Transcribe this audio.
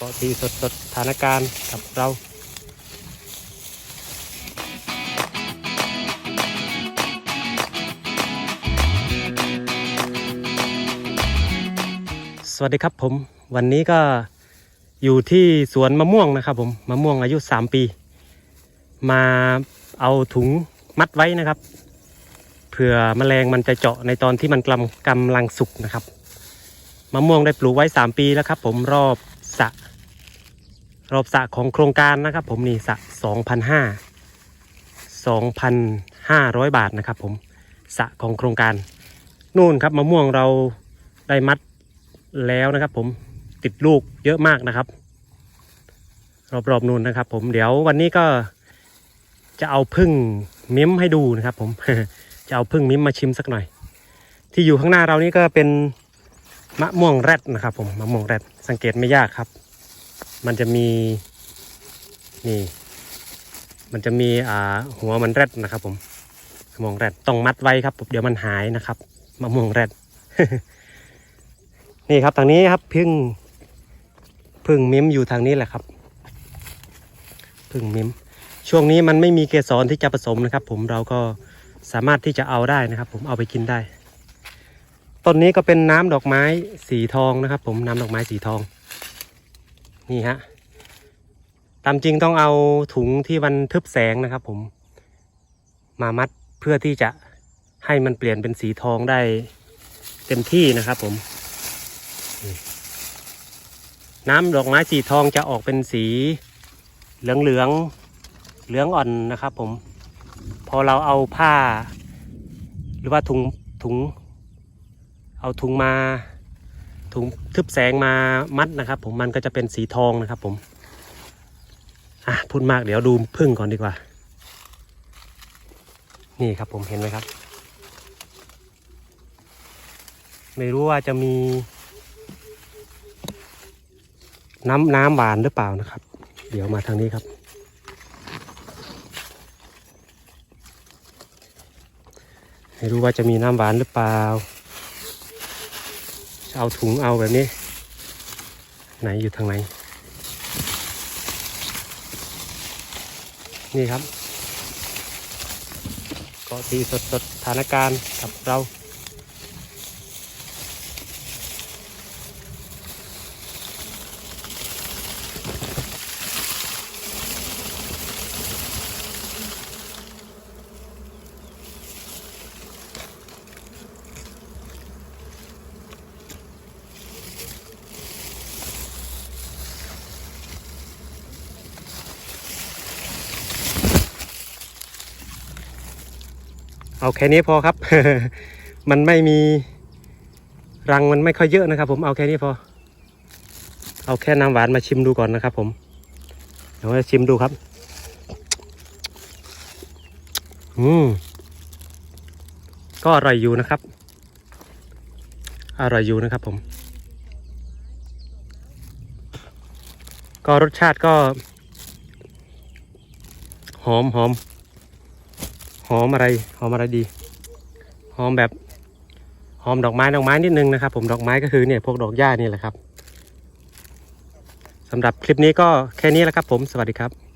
เกาะตีสดสดๆสถานการณ์กับเราสวัสดีครับผมวันนี้ก็อยู่ที่สวนมะม่วงนะครับผมมะม่วงอายุ 3 ปี มาเอาถุงมัดไว้นะครับเผื่อแมลงมันจะเจาะในตอนที่มันกำกำลังสุกนะครับมะม่วงได้ปลูกไว้ 3 ปีแล้วครับผมรอบสระ รอบสระของโครงการนะครับ ผมนี่สระ2,500 2,500บาทนะครับ ผมสระของโครงการนู่นครับมะม่วงเราได้มัดแล้วนะครับ ผมติดลูกเยอะมากนะครับ รอบๆนู่นนะครับ ผมเดี๋ยววันนี้ก็จะเอาพึ่งมิ้มให้ดูนะครับ ผมจะเอาพึ่งมิ้มมาชิมสักหน่อย ที่อยู่ข้างหน้าเรานี่ก็เป็นมะม่วงแรดนะครับ ผมมะม่วงแรดสังเกตไม่ยากครับ มันจะมีนี่มันจะมีอ่าหัวมันแรดนะครับ ผมมะม่วงแรดต้องมัดไว้ครับเดี๋ยวมันหายนะครับมะม่วงแรดนี่ครับทางนี้ครับพึ่งพึ่งมิมอยู่ทางนี้แหละครับพึ่งมิมช่วงนี้มันไม่มีเกสรที่จะผสมนะครับ ผมเราก็สามารถที่จะเอาได้นะครับ ผมเอาไปกินได้ต้นนี้ก็เป็นน้ำดอกไม้สีทองนะครับ ผมน้ำดอกไม้สีทอง นี่ฮะตามจริงต้องเอาถุงที่มันทึบแสงนะครับ ผม มามัดเพื่อที่จะให้มันเปลี่ยนเป็นสีทองได้เต็มที่นะครับ ผม น้ำดอกไม้สีทองจะออกเป็นสีเหลืองเหลืองเหลืองอ่อนนะครับ ผม พอเราเอาผ้า หรือว่าถุงถุง เอาถุงมา ถุงทึบแสงมามัดนะครับ ผมมันก็จะเป็นสีทองนะครับ ผมอะพูดมากเดี๋ยวดูพึ่งก่อนดีกว่า นี่ครับผมเห็นไหมครับ ไม่รู้ว่าจะมี น้ำน้ำหวานหรือเปล่านะครับ เดี๋ยวมาทางนี้ครับ ไม่รู้ว่าจะมีน้ำหวานหรือเปล่า เอาถุงเอาแบบนี้ ไหนอยู่ทางไหน นี่ครับเกาะตีสดสดๆสถานการณ์กับเรา เอาแค่นี้พอครับ มันไม่มีรังมันไม่ค่อยเยอะนะครับผมเอาแค่นี้พอ เอาแค่น้ำหวานมาชิมดูก่อนนะครับผมเดี๋ยวมาชิมดูครับ อืม ก็อร่อยอยู่นะครับ อร่อยอยู่นะครับผม ก็รสชาติก็ หอมหอม หอมอะไรหอมอะไรดี หอมแบบหอมดอกไม้ดอกไม้นิดนึงนะครับ ผมดอกไม้ก็คือเนี่ยพวกดอกหญ้านี่แหละครับสำหรับคลิปนี้ก็แค่นี้แหละครับผมสวัสดีครับ